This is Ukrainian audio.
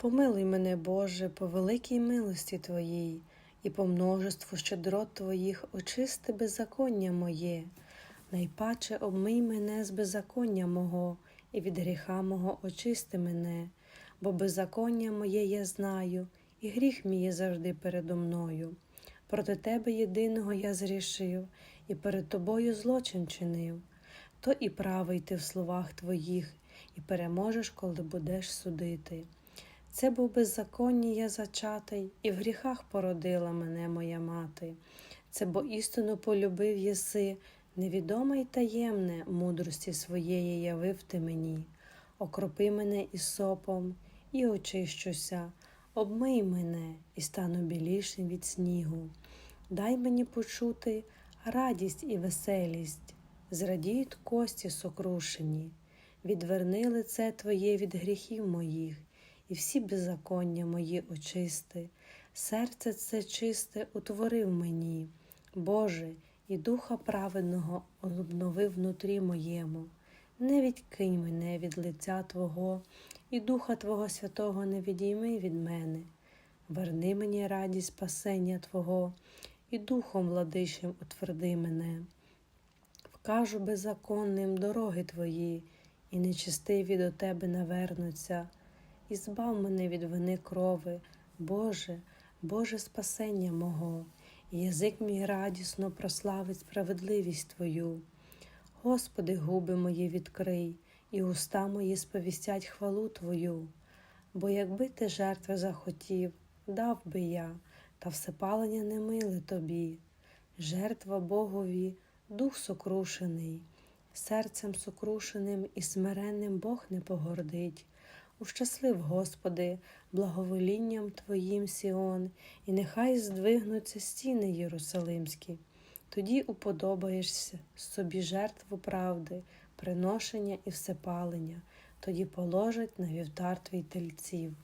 Помилуй мене, Боже, по великій милості Твоїй, і по множеству щедрот Твоїх очисти беззаконня моє, найпаче обмий мене з беззаконня мого, і від гріха мого очисти мене, бо беззаконня моє я знаю, і гріх мій є завжди передо мною. Проти Тебе єдиного я зрішив, і перед Тобою злочин чинив. То і правий ти в словах Твоїх, і переможеш, коли будеш судити. Це був беззаконні я зачатий, і в гріхах породила мене моя мати. Це бо істину полюбив єси, невідоме й таємне мудрості своєї явив ти мені. Окропи мене ісопом, і очищуся, обмий мене і стану білішим від снігу. Дай мені почути радість і веселість, зрадіють кості сокрушені, відверни лице Твоє від гріхів моїх і всі беззаконня мої очисти, серце це чисте утворив мені, Боже, і духа праведного обновив внутрі моєму. Не відкинь мене від лиця Твого, і Духа Твого Святого не відійми від мене. Верни мені радість спасення Твого, і Духом владичим утверди мене. Вкажу беззаконним дороги Твої, і нечистиві до Тебе навернуться і збав мене від вини крови, Боже, Боже спасення мого, язик мій радісно прославить справедливість Твою. Господи, губи мої відкрий, і уста мої сповістять хвалу Твою, бо якби ти жертви захотів, дав би я, та всепалення не миле тобі, жертва Богові, дух сокрушений, серцем сокрушеним і смиренним Бог не погордить. Ущаслив, Господи, благоволінням Твоїм Сіон, і нехай здвигнуться стіни Єрусалимські. Тоді уподобаєшся собі жертву правди, приношення і всепалення, тоді положить на вівтар твій тельців.